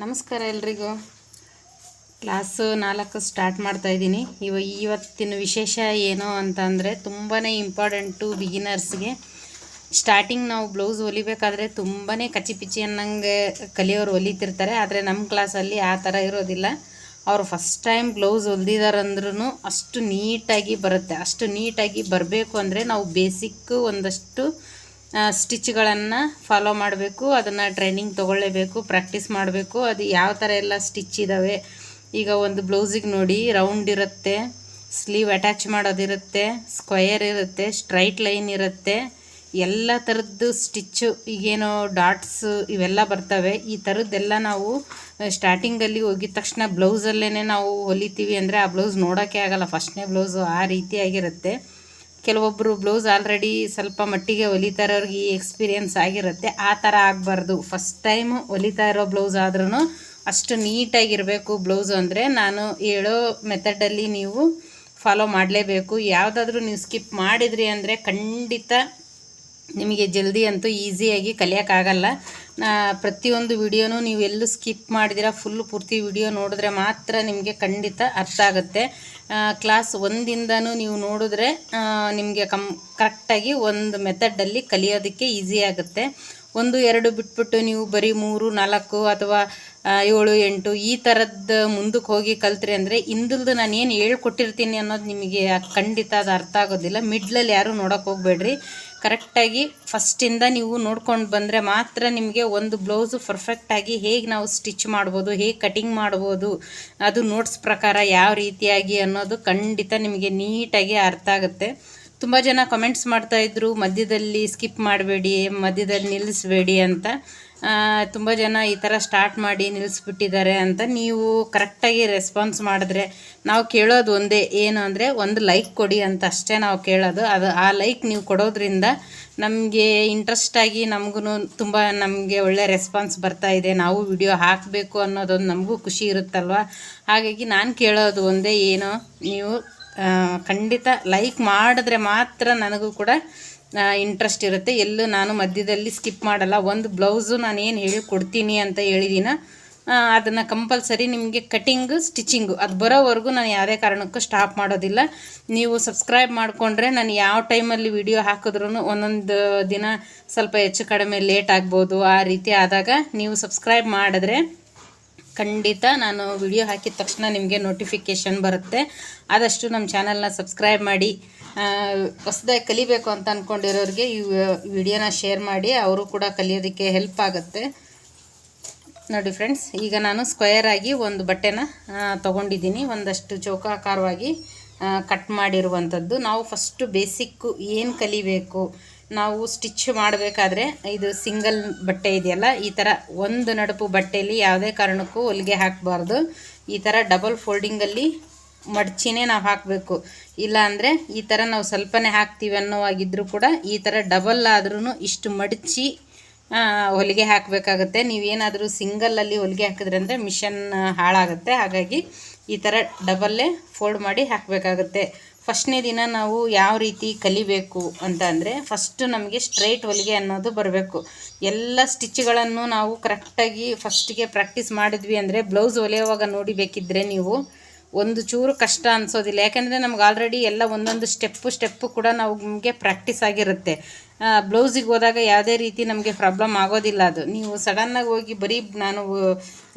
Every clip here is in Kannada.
ನಮಸ್ಕಾರ ಎಲ್ರಿಗೂ. ಕ್ಲಾಸು ನಾಲ್ಕು ಸ್ಟಾರ್ಟ್ ಮಾಡ್ತಾ ಇದ್ದೀನಿ. ಇವ ಇವತ್ತಿನ ವಿಶೇಷ ಏನು ಅಂತಂದರೆ ತುಂಬಾ ಇಂಪಾರ್ಟೆಂಟು ಬಿಗಿನರ್ಸ್ಗೆ. ಸ್ಟಾರ್ಟಿಂಗ್ ನಾವು ಬ್ಲೌಸ್ ಹೊಲಿಬೇಕಾದ್ರೆ ತುಂಬಾ ಕಚ್ಚಿಪಿಚ್ಚಿ ಅನ್ನಂಗೆ ಕಲಿಯೋರು ಹೊಲಿತಿರ್ತಾರೆ. ಆದರೆ ನಮ್ಮ ಕ್ಲಾಸಲ್ಲಿ ಆ ಥರ ಇರೋದಿಲ್ಲ. ಅವರು ಫಸ್ಟ್ ಟೈಮ್ ಬ್ಲೌಸ್ ಹೊಲ್ದಿದಾರಂದ್ರೂ ಅಷ್ಟು ನೀಟಾಗಿ ಬರುತ್ತೆ. ಅಷ್ಟು ನೀಟಾಗಿ ಬರಬೇಕು ಅಂದರೆ ನಾವು ಬೇಸಿಕ್ಕು ಒಂದಷ್ಟು ಸ್ಟಿಚ್ಗಳನ್ನು ಫಾಲೋ ಮಾಡಬೇಕು, ಅದನ್ನು ಟ್ರೈನಿಂಗ್ ತೊಗೊಳ್ಳೇಬೇಕು ಪ್ರಾಕ್ಟೀಸ್ ಮಾಡಬೇಕು. ಅದು ಯಾವ ಥರ ಎಲ್ಲ ಸ್ಟಿಚ್ ಇದ್ದಾವೆ ಈಗ ಒಂದು ಬ್ಲೌಸಿಗೆ ನೋಡಿ ರೌಂಡ್ ಇರುತ್ತೆ ಸ್ಲೀವ್ ಅಟ್ಯಾಚ್ ಮಾಡೋದಿರುತ್ತೆ ಸ್ಕ್ವಯರ್ ಇರುತ್ತೆ ಸ್ಟ್ರೈಟ್ ಲೈನ್ ಇರುತ್ತೆ. ಎಲ್ಲ ಥರದ್ದು ಸ್ಟಿಚ್ಚು ಈಗೇನೋ ಡಾಟ್ಸು ಇವೆಲ್ಲ ಬರ್ತವೆ. ಈ ಥರದ್ದೆಲ್ಲ ನಾವು ಸ್ಟಾರ್ಟಿಂಗಲ್ಲಿ ಹೋಗಿದ ತಕ್ಷಣ ಬ್ಲೌಸಲ್ಲೇ ನಾವು ಹೊಲಿತೀವಿ ಅಂದರೆ ಆ ಬ್ಲೌಸ್ ನೋಡೋಕ್ಕೆ ಆಗಲ್ಲ. ಫಸ್ಟ್ನೇ ಬ್ಲೌಸು ಆ ರೀತಿಯಾಗಿರುತ್ತೆ ಕೆಲವೊಬ್ಬರು ಬ್ಲೌಸ್ ಆಲ್ರೆಡಿ ಸ್ವಲ್ಪ ಮಟ್ಟಿಗೆ ಹೊಲಿತಾ ಇರೋರಿಗೆ ಈ ಎಕ್ಸ್ಪೀರಿಯೆನ್ಸ್ ಆಗಿರುತ್ತೆ. ಆ ಥರ ಆಗಬಾರ್ದು. ಫಸ್ಟ್ ಟೈಮು ಹೊಲಿತಾ ಇರೋ ಬ್ಲೌಸ್ ಆದ್ರೂ ಅಷ್ಟು ನೀಟಾಗಿರಬೇಕು ಬ್ಲೌಸು ಅಂದರೆ. ನಾನು ಹೇಳೋ ಮೆಥಡಲ್ಲಿ ನೀವು ಫಾಲೋ ಮಾಡಲೇಬೇಕು. ಯಾವುದಾದ್ರೂ ನೀವು ಸ್ಕಿಪ್ ಮಾಡಿದ್ರಿ ಅಂದರೆ ಖಂಡಿತ ನಿಮಗೆ ಜಲ್ದಿ ಅಂತೂ ಈಸಿಯಾಗಿ ಕಲಿಯೋಕ್ಕಾಗಲ್ಲ. ಪ್ರತಿಯೊಂದು ವಿಡಿಯೋನೂ ನೀವು ಎಲ್ಲೂ ಸ್ಕಿಪ್ ಮಾಡಿದಿರ ಫುಲ್ ಪೂರ್ತಿ ವಿಡಿಯೋ ನೋಡಿದ್ರೆ ಮಾತ್ರ ನಿಮಗೆ ಖಂಡಿತ ಅರ್ಥ ಆಗುತ್ತೆ. ಕ್ಲಾಸ್ ಒಂದಿಂದನೂ ನೀವು ನೋಡಿದ್ರೆ ನಿಮಗೆ ಕಮ್ ಕರೆಕ್ಟಾಗಿ ಒಂದು ಮೆಥಡಲ್ಲಿ ಕಲಿಯೋದಕ್ಕೆ ಈಸಿ ಆಗುತ್ತೆ. ಒಂದು, ಎರಡು ಬಿಟ್ಬಿಟ್ಟು ನೀವು ಬರೀ ಮೂರು, ನಾಲ್ಕು ಅಥವಾ ಏಳು, ಎಂಟು ಈ ಥರದ್ದು ಮುಂದಕ್ಕೆ ಹೋಗಿ ಕಲ್ತ್ರಿ ಅಂದರೆ ಹಿಂದಲ್ದು ನಾನು ಏನು ಹೇಳ್ಕೊಟ್ಟಿರ್ತೀನಿ ಅನ್ನೋದು ನಿಮಗೆ ಖಂಡಿತ ಅದು ಅರ್ಥ ಆಗೋದಿಲ್ಲ. ಮಿಡ್ಲಲ್ಲಿ ಯಾರೂ ನೋಡೋಕೆ ಹೋಗಬೇಡ್ರಿ. ಕರೆಕ್ಟಾಗಿ ಫಸ್ಟಿಂದ ನೀವು ನೋಡ್ಕೊಂಡು ಬಂದರೆ ಮಾತ್ರ ನಿಮಗೆ ಒಂದು ಬ್ಲೌಸು ಪರ್ಫೆಕ್ಟಾಗಿ ಹೇಗೆ ನಾವು ಸ್ಟಿಚ್ ಮಾಡ್ಬೋದು, ಹೇಗೆ ಕಟಿಂಗ್ ಮಾಡ್ಬೋದು, ಅದು ನೋಟ್ಸ್ ಪ್ರಕಾರ ಯಾವ ರೀತಿಯಾಗಿ ಅನ್ನೋದು ಖಂಡಿತ ನಿಮಗೆ ನೀಟಾಗಿ ಅರ್ಥ ಆಗುತ್ತೆ. ತುಂಬ ಜನ ಕಮೆಂಟ್ಸ್ ಮಾಡ್ತಾಯಿದ್ರು ಮಧ್ಯದಲ್ಲಿ ಸ್ಕಿಪ್ ಮಾಡಬೇಡಿ, ಮಧ್ಯದಲ್ಲಿ ನಿಲ್ಲಿಸ್ಬೇಡಿ ಅಂತ. ತುಂಬ ಜನ ಈ ಥರ ಸ್ಟಾರ್ಟ್ ಮಾಡಿ ನಿಲ್ಲಿಸ್ಬಿಟ್ಟಿದ್ದಾರೆ ಅಂತ ನೀವು ಕರೆಕ್ಟಾಗಿ ರೆಸ್ಪಾನ್ಸ್ ಮಾಡಿದ್ರೆ ನಾವು ಕೇಳೋದು ಒಂದೇ, ಏನು ಅಂದರೆ ಒಂದು ಲೈಕ್ ಕೊಡಿ ಅಂತ ಅಷ್ಟೇ ನಾವು ಕೇಳೋದು. ಅದು ಆ ಲೈಕ್ ನೀವು ಕೊಡೋದ್ರಿಂದ ನಮಗೆ ಇಂಟ್ರೆಸ್ಟಾಗಿ ನಮಗೂ ತುಂಬ ನಮಗೆ ಒಳ್ಳೆ ರೆಸ್ಪಾನ್ಸ್ ಬರ್ತಾ ಇದೆ. ನಾವು ವಿಡಿಯೋ ಹಾಕಬೇಕು ಅನ್ನೋದೊಂದು ನಮಗೂ ಖುಷಿ ಇರುತ್ತಲ್ವ? ಹಾಗಾಗಿ ನಾನು ಕೇಳೋದು ಒಂದೇ, ಏನು, ನೀವು ಖಂಡಿತ ಲೈಕ್ ಮಾಡಿದ್ರೆ ಮಾತ್ರ ನನಗೂ ಕೂಡ ಇಂಟ್ರೆಸ್ಟ್ ಇರುತ್ತೆ. ಎಲ್ಲೂ ನಾನು ಮಧ್ಯದಲ್ಲಿ ಸ್ಕಿಪ್ ಮಾಡಲ್ಲ. ಒಂದು ಬ್ಲೌಸು ನಾನು ಏನು ಹೇಳಿ ಕೊಡ್ತೀನಿ ಅಂತ ಹೇಳಿದ್ದೀನ ಅದನ್ನು ಕಂಪಲ್ಸರಿ ನಿಮಗೆ ಕಟಿಂಗು ಸ್ಟಿಚಿಂಗು ಅದು ಬರೋವರೆಗೂ ನಾನು ಯಾವುದೇ ಕಾರಣಕ್ಕೂ ಸ್ಟಾಪ್ ಮಾಡೋದಿಲ್ಲ. ನೀವು ಸಬ್ಸ್ಕ್ರೈಬ್ ಮಾಡಿಕೊಂಡ್ರೆ ನಾನು ಯಾವ ಟೈಮಲ್ಲಿ ವಿಡಿಯೋ ಹಾಕಿದ್ರೂ ಒಂದೊಂದು ದಿನ ಸ್ವಲ್ಪ ಹೆಚ್ಚು ಕಡಿಮೆ ಲೇಟ್ ಆಗ್ಬೋದು. ಆ ರೀತಿ ಆದಾಗ ನೀವು ಸಬ್ಸ್ಕ್ರೈಬ್ ಮಾಡಿದ್ರೆ ಖಂಡಿತ ನಾನು ವಿಡಿಯೋ ಹಾಕಿದ ತಕ್ಷಣ ನಿಮಗೆ ನೋಟಿಫಿಕೇಷನ್ ಬರುತ್ತೆ. ಆದಷ್ಟು ನಮ್ಮ ಚಾನಲ್ನ ಸಬ್ಸ್ಕ್ರೈಬ್ ಮಾಡಿ. ಹೊಸದಾಗಿ ಕಲಿಬೇಕು ಅಂತ ಅಂದ್ಕೊಂಡಿರೋರಿಗೆ ಈ ವಿಡಿಯೋನ ಶೇರ್ ಮಾಡಿ. ಅವರು ಕೂಡ ಕಲಿಯೋದಕ್ಕೆ ಹೆಲ್ಪ್ ಆಗುತ್ತೆ. ನೋಡಿ ಫ್ರೆಂಡ್ಸ್ ಈಗ ನಾನು ಸ್ಕ್ವೇರ್ ಆಗಿ ಒಂದು ಬಟ್ಟೆನ ತೊಗೊಂಡಿದ್ದೀನಿ. ಒಂದಷ್ಟು ಚೌಕಾಕಾರವಾಗಿ ಕಟ್ ಮಾಡಿರುವಂಥದ್ದು ನಾವು ಫಸ್ಟು ಬೇಸಿಕ್ಕು ಏನು ಕಲಿಬೇಕು? ನಾವು ಸ್ಟಿಚ್ ಮಾಡಬೇಕಾದ್ರೆ ಇದು ಸಿಂಗಲ್ ಬಟ್ಟೆ ಇದೆಯಲ್ಲ, ಈ ಥರ ಒಂದು ನಡುಪು ಬಟ್ಟೆಯಲ್ಲಿ ಯಾವುದೇ ಕಾರಣಕ್ಕೂ ಹೊಲಿಗೆ ಹಾಕಬಾರ್ದು. ಈ ಥರ ಡಬಲ್ ಫೋಲ್ಡಿಂಗಲ್ಲಿ ಮಡಚಿನೇ ನಾವು ಹಾಕಬೇಕು. ಇಲ್ಲ ಅಂದರೆ ಈ ಥರ ನಾವು ಸ್ವಲ್ಪನೇ ಹಾಕ್ತೀವಿ ಅನ್ನೋವಾಗಿದ್ದರೂ ಕೂಡ ಈ ಥರ ಡಬಲ್ ಆದ್ರೂ ಇಷ್ಟು ಮಡಚಿ ಹೊಲಿಗೆ ಹಾಕಬೇಕಾಗತ್ತೆ. ನೀವೇನಾದರೂ ಸಿಂಗಲಲ್ಲಿ ಹೊಲಿಗೆ ಹಾಕಿದ್ರೆ ಅಂದರೆ ಮಿಷನ್ ಹಾಳಾಗುತ್ತೆ. ಹಾಗಾಗಿ ಈ ಥರ ಡಬಲ್ಲೇ ಫೋಲ್ಡ್ ಮಾಡಿ ಹಾಕಬೇಕಾಗುತ್ತೆ. ಫಸ್ಟ್ನೇ ದಿನ ನಾವು ಯಾವ ರೀತಿ ಕಲಿಬೇಕು ಅಂತ ಅಂದರೆ ಫಸ್ಟು ನಮಗೆ ಸ್ಟ್ರೈಟ್ ಹೊಲಿಗೆ ಅನ್ನೋದು ಬರಬೇಕು. ಎಲ್ಲ ಸ್ಟಿಚ್ಗಳನ್ನು ನಾವು ಕರೆಕ್ಟಾಗಿ ಫಸ್ಟಿಗೆ ಪ್ರಾಕ್ಟೀಸ್ ಮಾಡಿದ್ವಿ ಅಂದರೆ ಬ್ಲೌಸ್ ಹೊಲಿಯುವಾಗ ನೋಡಿ ಬೇಕಿದ್ದರೆ ನೀವು ಒಂದು ಚೂರು ಕಷ್ಟ ಅನಿಸೋದಿಲ್ಲ. ಯಾಕೆಂದರೆ ನಮ್ಗೆ ಆಲ್ರೆಡಿ ಎಲ್ಲ ಒಂದೊಂದು ಸ್ಟೆಪ್ಪು ಸ್ಟೆಪ್ಪು ಕೂಡ ನಾವು ನಮಗೆ ಪ್ರಾಕ್ಟೀಸ್ ಆಗಿರುತ್ತೆ. ಬ್ಲೌಸಿಗೆ ಹೋದಾಗ ಯಾವುದೇ ರೀತಿ ನಮಗೆ ಪ್ರಾಬ್ಲಮ್ ಆಗೋದಿಲ್ಲ ಅದು. ನೀವು ಸಡನ್ನಾಗಿ ಹೋಗಿ ಬರೀ ನಾನು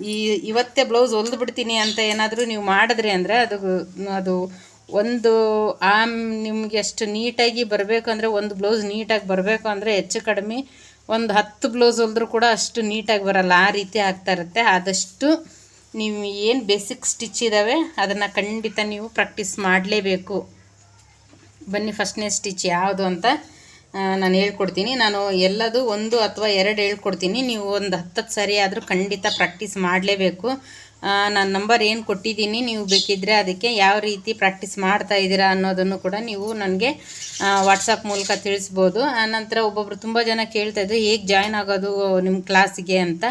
ಈ, ಇವತ್ತೇ ಬ್ಲೌಸ್ ಹೊಲ್ದು ಬಿಡ್ತೀನಿ ಅಂತ ಏನಾದರೂ ನೀವು ಮಾಡಿದ್ರಿ ಅಂದರೆ ಅದು ಅದು ಒಂದು ಆಮ್ ನಿಮ್ಗೆ ಎಷ್ಟು ನೀಟಾಗಿ ಬರಬೇಕು ಅಂದರೆ ಒಂದು ಬ್ಲೌಸ್ ನೀಟಾಗಿ ಬರಬೇಕು ಅಂದರೆ ಹೆಚ್ಚು ಕಡಿಮೆ ಒಂದು ಹತ್ತು ಬ್ಲೌಸ್ ಹೊಲಿದ್ರೂ ಕೂಡ ಅಷ್ಟು ನೀಟಾಗಿ ಬರಲ್ಲ. ಆ ರೀತಿ ಆಗ್ತಾ ಇರುತ್ತೆ. ಆದಷ್ಟು ನೀವು ಏನು ಬೇಸಿಕ್ ಸ್ಟಿಚ್ ಇದ್ದಾವೆ ಅದನ್ನು ಖಂಡಿತ ನೀವು ಪ್ರಾಕ್ಟೀಸ್ ಮಾಡಲೇಬೇಕು. ಬನ್ನಿ ಫಸ್ಟ್ನೇ ಸ್ಟಿಚ್ ಯಾವುದು ಅಂತ ನಾನು ಹೇಳ್ಕೊಡ್ತೀನಿ. ನಾನು ಎಲ್ಲದು ಒಂದು ಅಥವಾ ಎರಡು ಹೇಳ್ಕೊಡ್ತೀನಿ. ನೀವು ಒಂದು ಹತ್ತತ್ತು ಸರಿ ಆದರೂ ಖಂಡಿತ ಪ್ರಾಕ್ಟೀಸ್ ಮಾಡಲೇಬೇಕು. ನಾನು ನಂಬರ್ ಏನು ಕೊಟ್ಟಿದ್ದೀನಿ, ನೀವು ಬೇಕಿದ್ದರೆ ಅದಕ್ಕೆ ಯಾವ ರೀತಿ ಪ್ರಾಕ್ಟೀಸ್ ಮಾಡ್ತಾ ಇದ್ದೀರಾ ಅನ್ನೋದನ್ನು ಕೂಡ ನೀವು ನನಗೆ ವಾಟ್ಸಪ್ ಮೂಲಕ ತಿಳಿಸ್ಬೋದು. ಆನಂತರ ಒಬ್ಬೊಬ್ರು ತುಂಬ ಜನ ಕೇಳ್ತಾ ಇದ್ದರು ಹೇಗೆ ಜಾಯ್ನ್ ಆಗೋದು ನಿಮ್ಮ ಕ್ಲಾಸಿಗೆ ಅಂತ.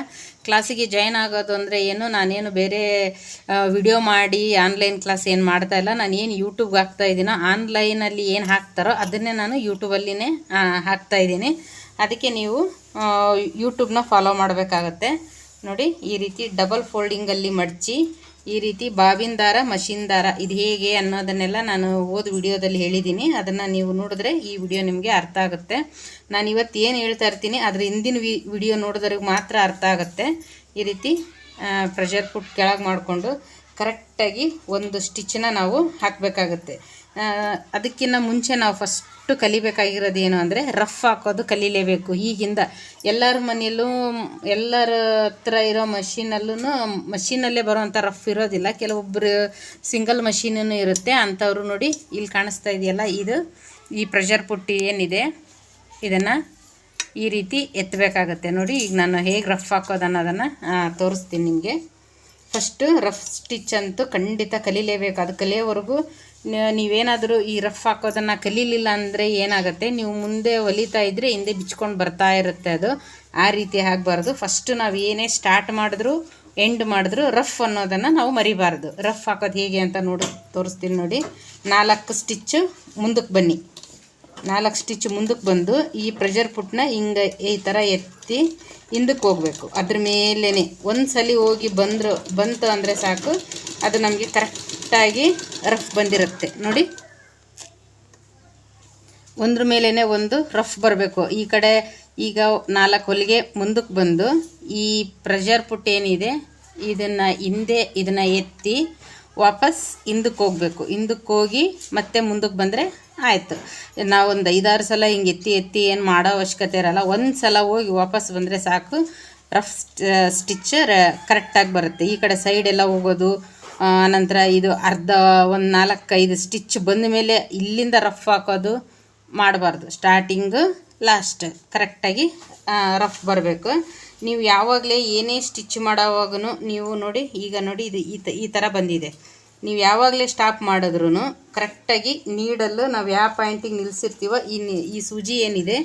ಕ್ಲಾಸಿಗೆ ಜಾಯ್ನ್ ಆಗೋದು ಅಂದರೆ ಏನು, ನಾನೇನು ಬೇರೆ ವಿಡಿಯೋ ಮಾಡಿ ಆನ್ಲೈನ್ ಕ್ಲಾಸ್ ಏನು ಮಾಡ್ತಾ ಇಲ್ಲ. ನಾನು ಏನು ಯೂಟ್ಯೂಬ್ಗೆ ಹಾಕ್ತಾ ಇದ್ದೀನೋ ಆನ್ಲೈನಲ್ಲಿ ಏನು ಹಾಕ್ತಾರೋ ಅದನ್ನೇ ನಾನು ಯೂಟ್ಯೂಬಲ್ಲಿನೇ ಹಾಕ್ತಾ ಇದ್ದೀನಿ. ಅದಕ್ಕೆ ನೀವು ಯೂಟ್ಯೂಬ್ನ ಫಾಲೋ ಮಾಡಬೇಕಾಗತ್ತೆ. ನೋಡಿ, ಈ ರೀತಿ ಡಬಲ್ ಫೋಲ್ಡಿಂಗಲ್ಲಿ ಮಡಚಿ, ಈ ರೀತಿ ಬಾವಿನ ದಾರ, ಮಷಿನ್ ದಾರ, ಇದು ಹೇಗೆ ಅನ್ನೋದನ್ನೆಲ್ಲ ನಾನು ಓದ್ ವಿಡಿಯೋದಲ್ಲಿ ಹೇಳಿದ್ದೀನಿ. ಅದನ್ನು ನೀವು ನೋಡಿದ್ರೆ ಈ ವಿಡಿಯೋ ನಿಮಗೆ ಅರ್ಥ ಆಗುತ್ತೆ. ನಾನು ಇವತ್ತು ಏನು ಹೇಳ್ತಾ ಇರ್ತೀನಿ, ಅದರ ಹಿಂದಿನ ವಿಡಿಯೋ ನೋಡಿದ್ರಿಗೆ ಮಾತ್ರ ಅರ್ಥ ಆಗುತ್ತೆ. ಈ ರೀತಿ ಪ್ರೆಷರ್ ಕುಟ್ ಕೆಳಗೆ ಮಾಡಿಕೊಂಡು ಕರೆಕ್ಟಾಗಿ ಒಂದು ಸ್ಟಿಚ್ಚನ್ನ ನಾವು ಹಾಕಬೇಕಾಗುತ್ತೆ. ಅದಕ್ಕಿಂತ ಮುಂಚೆ ನಾವು ಫಸ್ಟು ಕಲಿಬೇಕಾಗಿರೋದು ಏನು ಅಂದರೆ ರಫ್ ಹಾಕೋದು ಕಲೀಲೇಬೇಕು. ಈಗಿಂದ ಎಲ್ಲರ ಮನೆಯಲ್ಲೂ ಎಲ್ಲರ ಹತ್ರ ಇರೋ ಮಷೀನಲ್ಲೂ ಮಷೀನಲ್ಲೇ ಬರೋವಂಥ ರಫ್ ಇರೋದಿಲ್ಲ. ಕೆಲವೊಬ್ಬರು ಸಿಂಗಲ್ ಮಷೀನೂ ಇರುತ್ತೆ. ಅಂಥವ್ರು ನೋಡಿ ಇಲ್ಲಿ ಕಾಣಿಸ್ತಾ ಇದೆಯಲ್ಲ, ಇದು ಈ ಪ್ರೆಷರ್ ಪುಟ್ಟಿ ಏನಿದೆ, ಇದನ್ನು ಈ ರೀತಿ ಎತ್ತಬೇಕಾಗತ್ತೆ. ನೋಡಿ, ಈಗ ನಾನು ಹೇಗೆ ರಫ್ ಹಾಕೋದು ಅನ್ನೋದನ್ನು ತೋರಿಸ್ತೀನಿ ನಿಮಗೆ. ಫಸ್ಟು ರಫ್ ಸ್ಟಿಚ್ ಅಂತೂ ಖಂಡಿತ ಕಲೀಲೇಬೇಕು. ಅದು ಕಲಿಯೋವರೆಗೂ ನೀವೇನಾದರೂ ಈ ರಫ್ ಹಾಕೋದನ್ನು ಕಲೀಲಿಲ್ಲ ಅಂದರೆ ಏನಾಗುತ್ತೆ? ನೀವು ಮುಂದೆ ಹೊಲಿತಾ ಇದ್ದರೆ ಹಿಂದೆ ಬಿಚ್ಕೊಂಡು ಬರ್ತಾ ಇರುತ್ತೆ ಅದು. ಆ ರೀತಿ ಆಗಬಾರ್ದು. ಫಸ್ಟು ನಾವು ಏನೇ ಸ್ಟಾರ್ಟ್ ಮಾಡಿದ್ರು ಎಂಡ್ ಮಾಡಿದ್ರು ರಫ್ ಅನ್ನೋದನ್ನು ನಾವು ಮರಿಬಾರ್ದು. ರಫ್ ಹಾಕೋದು ಹೇಗೆ ಅಂತ ನೋಡಿ, ತೋರಿಸ್ತೀನಿ ನೋಡಿ. ನಾಲ್ಕು ಸ್ಟಿಚ್ಚು ಮುಂದಕ್ಕೆ ಬನ್ನಿ. ನಾಲ್ಕು ಸ್ಟಿಚ್ ಮುಂದಕ್ಕೆ ಬಂದು ಈ ಪ್ರೆಷರ್ ಪುಟ್ನ ಹಿಂಗೆ ಈ ಥರ ಎತ್ತಿ ಹಿಂದಕ್ಕೆ ಹೋಗಬೇಕು. ಅದ್ರ ಮೇಲೇ ಒಂದು ಸಲ ಹೋಗಿ ಬಂದರು, ಬಂತು ಅಂದರೆ ಸಾಕು. ಅದು ನಮಗೆ ಕರೆಕ್ಟಾಗಿ ರಫ್ ಬಂದಿರುತ್ತೆ. ನೋಡಿ. ಒಂದ್ರ ಮೇಲೇ ಒಂದು ರಫ್ ಬರಬೇಕು. ಈ ಕಡೆ ಈಗ ನಾಲ್ಕು ಹೊಲಿಗೆ ಮುಂದಕ್ಕೆ ಬಂದು ಈ ಪ್ರೆಷರ್ ಪುಟ್ ಏನಿದೆ, ಇದನ್ನು ಹಿಂದೆ ಇದನ್ನು ಎತ್ತಿ ವಾಪಸ್ ಹಿಂದಕ್ಕೆ ಹೋಗಬೇಕು. ಹಿಂದಕ್ಕೆ ಹೋಗಿ ಮತ್ತೆ ಮುಂದಕ್ಕೆ ಬಂದರೆ ಆಯಿತು. ನಾವೊಂದು ಐದಾರು ಸಲ ಹಿಂಗೆ ಎತ್ತಿ ಎತ್ತಿ ಏನು ಮಾಡೋ ಅವಶ್ಯಕತೆ ಇರಲ್ಲ. ಒಂದು ಸಲ ಹೋಗಿ ವಾಪಸ್ ಬಂದರೆ ಸಾಕು. ರಫ್ ಸ್ಟಿಚ್ ಕರೆಕ್ಟಾಗಿ ಬರುತ್ತೆ. ಈ ಕಡೆ ಸೈಡೆಲ್ಲ ಹೋಗೋದು ನಂತರ ಇದು ಅರ್ಧ ಒಂದು ನಾಲ್ಕೈದು ಸ್ಟಿಚ್ ಬಂದ ಮೇಲೆ ಇಲ್ಲಿಂದ ರಫ್ ಹಾಕೋದು ಮಾಡಬಾರ್ದು. ಸ್ಟಾರ್ಟಿಂಗು ಲಾಸ್ಟ್ ಕರೆಕ್ಟಾಗಿ ರಫ್ ಬರಬೇಕು. ನೀವು ಯಾವಾಗಲೇ ಏನೇ ಸ್ಟಿಚ್ ಮಾಡೋವಾಗೂ ನೀವು ನೋಡಿ, ಈಗ ನೋಡಿ ಇದು ಈ ತ, ಈ ಥರ ಬಂದಿದೆ. ನೀವು ಯಾವಾಗಲೇ ಸ್ಟಾಪ್ ಮಾಡಿದ್ರೂ ಕರೆಕ್ಟಾಗಿ ನೀಡಲ್ಲು ನಾವು ಯಾವ ಪಾಯಿಂಟಿಗೆ ನಿಲ್ಲಿಸಿರ್ತೀವೋ ಈ ಈ ಸೂಜಿ ಏನಿದೆ,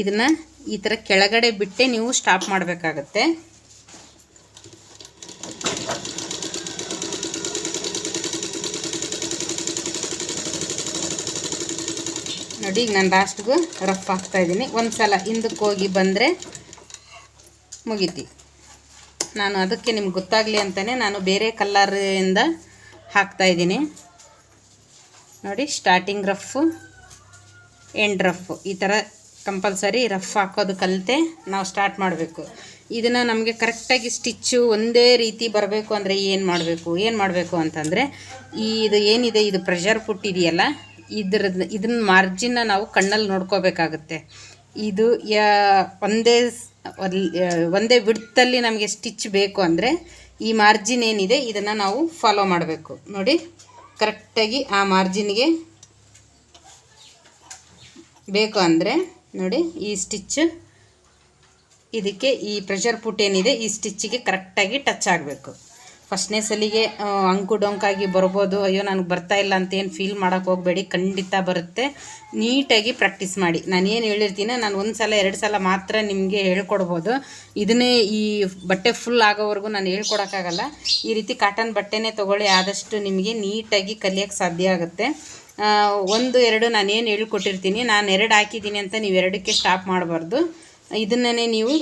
ಇದನ್ನು ಈ ಥರ ಕೆಳಗಡೆ ಬಿಟ್ಟೆ ನೀವು ಸ್ಟಾಪ್ ಮಾಡಬೇಕಾಗತ್ತೆ. ನೋಡಿ, ಈಗ ನಾನು ಲಾಸ್ಟ್ಗೂ ರಫ್ ಹಾಕ್ತಾಯಿದ್ದೀನಿ ಒಂದು ಸಲ ಹಿಂದಕ್ಕೆ ಹೋಗಿ ಬಂದರೆ ಮುಗೀತಿ. ನಾನು ಅದಕ್ಕೆ ನಿಮ್ಗೆ ಗೊತ್ತಾಗಲಿ ಅಂತಲೇ ನಾನು ಬೇರೆ ಕಲ್ಲರಿಂದ ಹಾಕ್ತಾಯಿದ್ದೀನಿ ನೋಡಿ ಸ್ಟಾರ್ಟಿಂಗ್ ರಫ್ಫು ಎಂಡ್ ರಫ್ಫು ಈ ಥರ ಕಂಪಲ್ಸರಿ ರಫ್ ಹಾಕೋದು ಕಲಿತೆ, ನಾವು ಸ್ಟಾರ್ಟ್ ಮಾಡಬೇಕು. ಇದನ್ನು ನಮಗೆ ಕರೆಕ್ಟಾಗಿ ಸ್ಟಿಚ್ಚು ಒಂದೇ ರೀತಿ ಬರಬೇಕು ಅಂದರೆ ಏನು ಮಾಡಬೇಕು? ಏನು ಮಾಡಬೇಕು ಅಂತಂದರೆ, ಈ ಇದು ಏನಿದೆ, ಇದು ಪ್ರೆಷರ್ ಇದೆಯಲ್ಲ ಇದ್ರದ್ದು ಇದನ್ನ ಮಾರ್ಜಿನ್ನ ನಾವು ಕಣ್ಣಲ್ಲಿ ನೋಡ್ಕೋಬೇಕಾಗುತ್ತೆ. ಇದು ಯಾ ಒಂದೇ ಒಂದೇ ಬಿಡ್ತಲ್ಲಿ ನಮಗೆ ಸ್ಟಿಚ್ ಬೇಕು ಅಂದರೆ ಈ ಮಾರ್ಜಿನ್ ಏನಿದೆ ಇದನ್ನು ನಾವು ಫಾಲೋ ಮಾಡಬೇಕು. ನೋಡಿ ಕರೆಕ್ಟಾಗಿ ಆ ಮಾರ್ಜಿನ್ಗೆ ಬೇಕು ಅಂದರೆ ನೋಡಿ ಈ ಸ್ಟಿಚ್ ಇದಕ್ಕೆ ಈ ಪ್ರೆಷರ್ ಪುಟ್ ಏನಿದೆ ಈ ಸ್ಟಿಚ್ಚಿಗೆ ಕರೆಕ್ಟಾಗಿ ಟಚ್ ಆಗಬೇಕು. ಫಸ್ಟ್ನೇ ಸಲಿಗೆ ಅಂಕು ಡೊಂಕಾಗಿ ಬರ್ಬೋದು, ಅಯ್ಯೋ ನನಗೆ ಬರ್ತಾ ಇಲ್ಲ ಅಂತ ಏನು ಫೀಲ್ ಮಾಡೋಕ್ಕೆ ಹೋಗಬೇಡಿ, ಖಂಡಿತ ಬರುತ್ತೆ. ನೀಟಾಗಿ ಪ್ರಾಕ್ಟೀಸ್ ಮಾಡಿ. ನಾನು ಏನು ಹೇಳಿರ್ತೀನಿ ನಾನು ಒಂದು ಸಲ, ಎರಡು ಸಲ ಮಾತ್ರ ನಿಮಗೆ ಹೇಳ್ಕೊಡ್ಬೋದು. ಇದನ್ನೇ ಈ ಬಟ್ಟೆ ಫುಲ್ ಆಗೋವರೆಗೂ ನಾನು ಹೇಳ್ಕೊಡೋಕ್ಕಾಗಲ್ಲ. ಈ ರೀತಿ ಕಾಟನ್ ಬಟ್ಟೆನೇ ತೊಗೊಳ್ಳಿ, ಆದಷ್ಟು ನಿಮಗೆ ನೀಟಾಗಿ ಕಲಿಯೋಕ್ಕೆ ಸಾಧ್ಯ ಆಗುತ್ತೆ. ಒಂದು, ಎರಡು ನಾನು ಏನು ಹೇಳ್ಕೊಟ್ಟಿರ್ತೀನಿ, ನಾನು ಎರಡು ಹಾಕಿದ್ದೀನಿ ಅಂತ ನೀವು ಎರಡಕ್ಕೆ ಸ್ಟಾಪ್ ಮಾಡಬಾರ್ದು. ಇದನ್ನೇ ನೀವು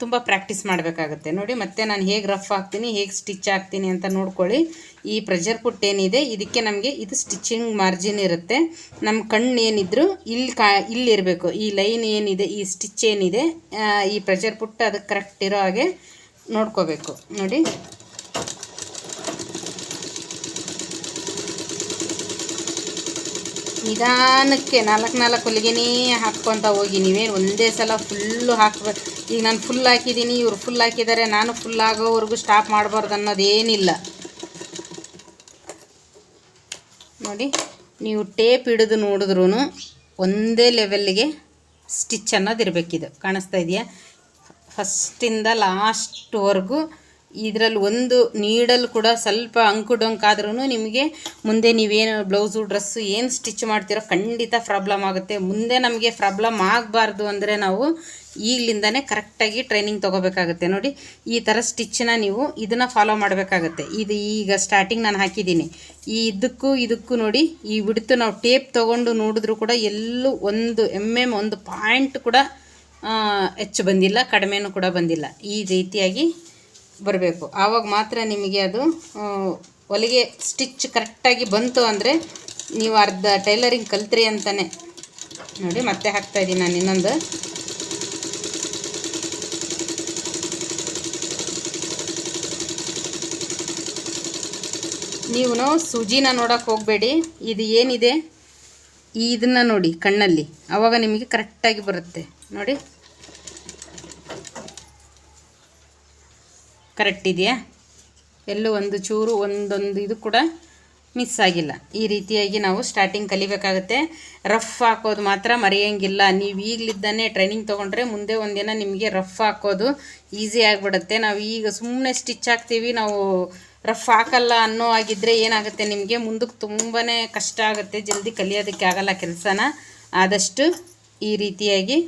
ತುಂಬ ಪ್ರಾಕ್ಟೀಸ್ ಮಾಡಬೇಕಾಗುತ್ತೆ. ನೋಡಿ, ಮತ್ತೆ ನಾನು ಹೇಗೆ ರಫ್ ಹಾಕ್ತೀನಿ ಹೇಗೆ ಸ್ಟಿಚ್ ಹಾಕ್ತೀನಿ ಅಂತ ನೋಡ್ಕೊಳ್ಳಿ. ಈ ಪ್ರೆಷರ್ ಪುಟ್ ಏನಿದೆ, ಇದಕ್ಕೆ ನಮಗೆ ಇದು ಸ್ಟಿಚಿಂಗ್ ಮಾರ್ಜಿನ್ ಇರುತ್ತೆ. ನಮ್ಮ ಕಣ್ಣು ಏನಿದ್ರು ಇಲ್ಲಿ ಕಾ, ಇಲ್ಲಿರಬೇಕು. ಈ ಲೈನ್ ಏನಿದೆ, ಈ ಸ್ಟಿಚ್ ಏನಿದೆ ಈ ಪ್ರೆಷರ್ ಪುಟ್ ಅದಕ್ಕೆ ಕರೆಕ್ಟ್ ಇರೋ ಹಾಗೆ ನೋಡ್ಕೋಬೇಕು. ನೋಡಿ. ನಿಧಾನಕ್ಕೆ ನಾಲ್ಕು ನಾಲ್ಕು ಹೊಲಿಗೆನೇ ಹಾಕ್ಕೊತ ಹೋಗಿ. ನೀವೇನು ಒಂದೇ ಸಲ ಫುಲ್ಲು ಹಾಕ್ಬೇಕು ಈಗ ನಾನು ಫುಲ್ ಹಾಕಿದ್ದೀನಿ ಇವರು ಫುಲ್ ಹಾಕಿದ್ದಾರೆ ನಾನು ಫುಲ್ ಆಗೋವರೆಗೂ ಸ್ಟಾಪ್ ಮಾಡಬಾರ್ದು ಅನ್ನೋದೇನಿಲ್ಲ. ನೋಡಿ, ನೀವು ಟೇಪ್ ಹಿಡಿದು ನೋಡಿದ್ರೂ ಒಂದೇ ಲೆವೆಲ್ಗೆ ಸ್ಟಿಚ್ ಅನ್ನೋದು ಇರಬೇಕಿದು ಕಾಣಿಸ್ತಾ ಇದೆಯಾ? ಫಸ್ಟಿಂದ ಲಾಸ್ಟ್ವರೆಗೂ ಇದರಲ್ಲಿ ಒಂದು ನೀಡಲ್ ಕೂಡ ಸ್ವಲ್ಪ ಅಂಕು ಡೊಂಕಾದ್ರೂ ನಿಮಗೆ ಮುಂದೆ ನೀವೇನು ಬ್ಲೌಸು ಡ್ರೆಸ್ಸು ಏನು ಸ್ಟಿಚ್ ಮಾಡ್ತೀರೋ ಖಂಡಿತ ಪ್ರಾಬ್ಲಮ್ ಆಗುತ್ತೆ. ಮುಂದೆ ನಮಗೆ ಪ್ರಾಬ್ಲಮ್ ಆಗಬಾರ್ದು ಅಂದರೆ ನಾವು ಈಗಲಿಂದನೇ ಕರೆಕ್ಟಾಗಿ ಟ್ರೈನಿಂಗ್ ತೊಗೋಬೇಕಾಗುತ್ತೆ. ನೋಡಿ, ಈ ಥರ ಸ್ಟಿಚ್ಚನ್ನ ನೀವು ಇದನ್ನು ಫಾಲೋ ಮಾಡಬೇಕಾಗತ್ತೆ. ಇದು ಈಗ ಸ್ಟಾರ್ಟಿಂಗ್ ನಾನು ಹಾಕಿದ್ದೀನಿ. ಈ ಇದಕ್ಕೂ ಇದಕ್ಕೂ ನೋಡಿ, ಈ ಬಿಡ್ತು ನಾವು ಟೇಪ್ ತೊಗೊಂಡು ನೋಡಿದ್ರೂ ಕೂಡ ಎಲ್ಲೂ ಒಂದು ಎಂ ಎಂ ಒಂದು ಪಾಯಿಂಟ್ ಕೂಡ ಹೆಚ್ಚು ಬಂದಿಲ್ಲ, ಕಡಿಮೆನೂ ಕೂಡ ಬಂದಿಲ್ಲ. ಈ ರೀತಿಯಾಗಿ ಬರಬೇಕು. ಆವಾಗ ಮಾತ್ರ ನಿಮಗೆ ಅದು ಹೊಲಿಗೆ ಸ್ಟಿಚ್ ಕರೆಕ್ಟಾಗಿ ಬಂತು ಅಂದರೆ ನೀವು ಅರ್ಧ ಟೈಲರಿಂಗ್ ಕಲ್ತ್ರಿ ಅಂತಲೇ ನೋಡಿ, ಮತ್ತೆ ಹಾಕ್ತಾ ಇದ್ದೀನಿ ನಾನು ಇನ್ನೊಂದು. ನೀವು ಸೂಜಿನ ನೋಡೋಕೆ ಹೋಗಬೇಡಿ. ಇದು ಏನಿದೆ? ಇದನ್ನು ನೋಡಿ, ಕಣ್ಣಲ್ಲಿ. ಆವಾಗ ನಿಮಗೆ ಕರೆಕ್ಟಾಗಿ ಬರುತ್ತೆ. ನೋಡಿ. ಕರೆಕ್ಟ್ ಇದೆಯಾ? ಎಲ್ಲೂ ಒಂದು ಚೂರು ಒಂದೊಂದು ಇದು ಕೂಡ ಮಿಸ್ ಆಗಿಲ್ಲ. ಈ ರೀತಿಯಾಗಿ ನಾವು ಸ್ಟಾರ್ಟಿಂಗ್ ಕಲಿಬೇಕಾಗುತ್ತೆ. ರಫ್ ಹಾಕೋದು ಮಾತ್ರ ಮರೆಯೋಂಗಿಲ್ಲ. ನೀವು ಈಗಲಿದ್ದಾನೆ ಟ್ರೈನಿಂಗ್ ತೊಗೊಂಡ್ರೆ ಮುಂದೆ ಒಂದಿನ ನಿಮಗೆ ರಫ್ ಹಾಕೋದು ಈಸಿ ಆಗಿಬಿಡುತ್ತೆ. ನಾವು ಈಗ ಸುಮ್ಮನೆ ಸ್ಟಿಚ್ ಹಾಕ್ತೀವಿ. ನಾವು ರಫ್ ಹಾಕಲ್ಲ ಅನ್ನೋ ಆಗಿದ್ದರೆ ಏನಾಗುತ್ತೆ ನಿಮಗೆ? ಮುಂದಕ್ಕೆ ತುಂಬಾ ಕಷ್ಟ ಆಗುತ್ತೆ. ಜಲ್ದಿ ಕಲಿಯೋದಕ್ಕೆ ಆಗಲ್ಲ ಕೆಲಸನ. ಆದಷ್ಟು ಈ ರೀತಿಯಾಗಿ